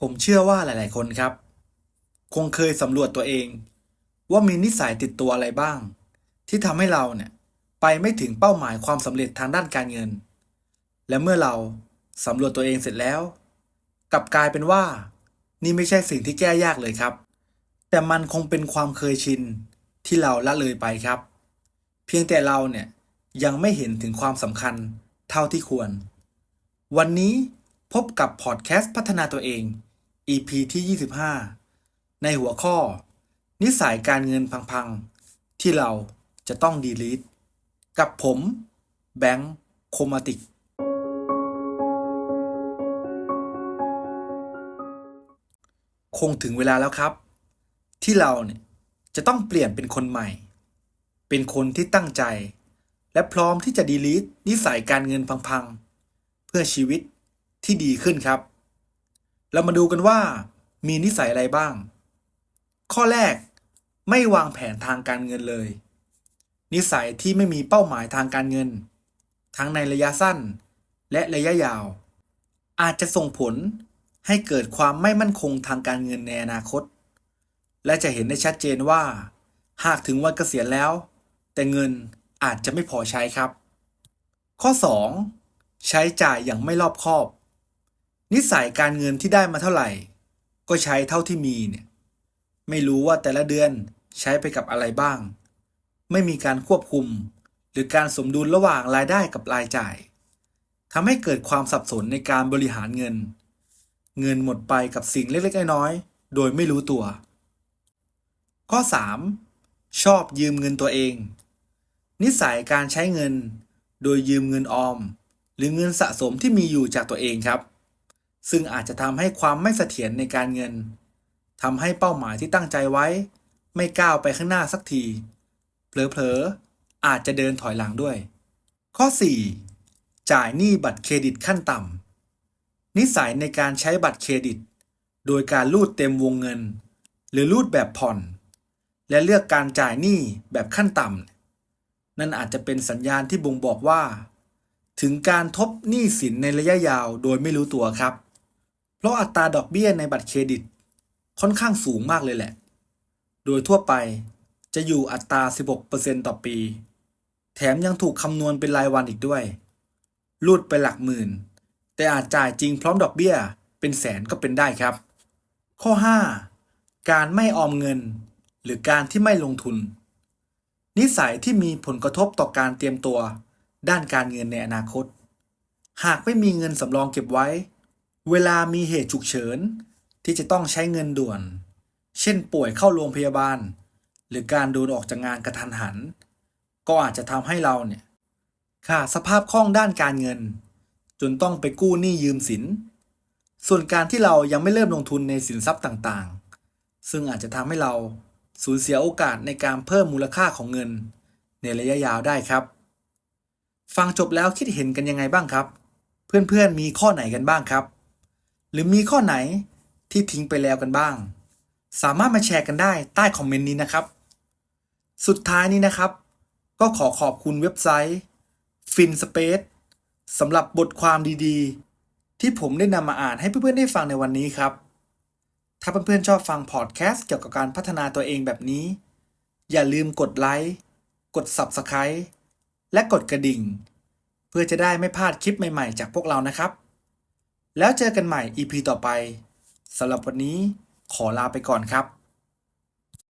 ผมเชื่อว่าหลาย ๆ คนครับ คงเคยสำรวจตัวเอง ว่ามีนิสัยติดตัวอะไรบ้าง ที่ทำให้เราเนี่ยไปไม่ถึงเป้าหมายความสำเร็จทางด้านการเงิน และเมื่อเราสำรวจตัวเองเสร็จแล้ว กลับกลายเป็นว่า นี่ไม่ใช่สิ่งที่แก้ยากเลยครับ แต่มันคงเป็นความเคยชินที่เราละเลยไปครับ เพียงแต่เราเนี่ยยังไม่เห็นถึงความสำคัญเท่าที่ควร วันนี้ พบกับพอดแคสต์พัฒนาตัวเอง EP ที่ 25 ในหัวข้อ นิสัยการเงินพังๆ ที่เราจะต้องดีลีทกับผมแบงค์โคมาติก คงถึงเวลาแล้วครับ ที่เราเนี่ยจะต้องเปลี่ยนเป็นคนใหม่ เป็นคนที่ตั้งใจ และพร้อมที่จะดีลีทนิสัยการเงินพังๆ เพื่อชีวิต ที่ดีขึ้นครับ เรามาดูกันว่ามีนิสัยอะไรบ้าง ข้อแรกไม่วางแผนทางการเงินเลย นิสัยที่ไม่มีเป้าหมายทางการเงิน ทั้งในระยะสั้นและระยะยาว อาจจะส่งผลให้เกิดความไม่มั่นคงทางการเงินในอนาคต และจะเห็นได้ชัดเจนว่า หากถึงวันเกษียณแล้ว แต่เงินอาจจะไม่พอใช้ครับ ข้อ 2 ใช้จ่ายอย่างไม่รอบคอบ นิสัยการเงินที่ได้มาเท่าไหร่ ก็ใช้เท่าที่มีเนี่ยไม่รู้ว่าแต่ละเดือนใช้ไปกับอะไรบ้าง ไม่มีการควบคุม หรือการสมดุลระหว่างรายได้กับรายจ่ายทำให้เกิดความสับสนในการบริหารเงิน เงินหมดไปกับสิ่งเล็กๆน้อยๆโดยไม่รู้ตัว ข้อ 3. ชอบยืมเงินตัวเอง นิสัยการใช้เงิน โดยยืมเงินออม หรือเงินสะสมที่มีอยู่จากตัวเองครับ ซึ่งอาจจะทำให้ความไม่เสถียรในการเงินทำให้เป้าหมายที่ตั้งใจไว้ ไม่ก้าวไปข้างหน้าสักทีเผลอๆอาจจะเดินถอยหลังด้วย ข้อ 4. จ่ายหนี้บัตรเครดิตขั้นต่ำนิสัยในการใช้บัตรเครดิต โดยการรูดเต็มวงเงิน หรือรูดแบบผ่อน และเลือกการจ่ายหนี้แบบขั้นต่ำนั่นอาจจะเป็นสัญญาณที่บ่งบอกว่า ถึงการทบหนี้สินในระยะยาวโดยไม่รู้ตัวครับ เราะอัตราดอกเบี้ยในบัตรเครดิต ค่อนข้างสูงมากเลยแหละ โดยทั่วไปจะอยู่อัตรา 16%ต่อปี แถมยังถูกคำนวณเป็นรายวันอีกด้วยรูดไปหลักหมื่น แต่อาจจ่ายจริงพร้อมดอกเบี้ยเป็นแสนก็เป็นได้ครับ ข้อ 5. การไม่ออมเงิน หรือการที่ไม่ลงทุน นิสัยที่มีผลกระทบต่อการเตรียมตัว ด้านการเงินในอนาคต หากไม่มีเงินสำรองเก็บไว้ เวลามีเหตุฉุกเฉิน ที่จะต้องใช้เงินด่วน เช่นป่วยเข้าโรงพยาบาล หรือการโดนออกจากงานกระทันหัน ก็อาจจะทำให้เราเนี่ยขาดสภาพคล่องด้านการเงิน จนต้องไปกู้หนี้ยืมสิน ส่วนการที่เรายังไม่เริ่มลงทุนในสินทรัพย์ต่างๆ ซึ่งอาจจะทำให้เราสูญเสียโอกาสในการเพิ่มมูลค่าของเงิน ในระยะยาวได้ครับ ฟังจบแล้วคิดเห็นกันยังไงบ้างครับ เพื่อนๆมีข้อไหนกันบ้างครับ หรือมีข้อไหนที่ทิ้งไปแล้วกันบ้าง สามารถมาแชร์กันได้ใต้คอมเมนต์นี้นะครับ สุดท้ายนี้นะครับ ก็ขอขอบคุณเว็บไซต์ FinSpace สำหรับบทความดีๆ ที่ผมได้นำมาอ่านให้เพื่อนๆได้ฟังในวันนี้ครับ ถ้าเพื่อนๆชอบฟังพอดแคสต์เกี่ยวกับการพัฒนาตัวเองแบบนี้ อย่าลืมกดไลค์กด Subscribe และกดกระดิ่ง เพื่อจะได้ไม่พลาดคลิปใหม่ๆ จากพวกเรานะครับ แล้วเจอกันใหม่ EP ต่อไปสำหรับวันนี้ขอลาไปก่อนครับ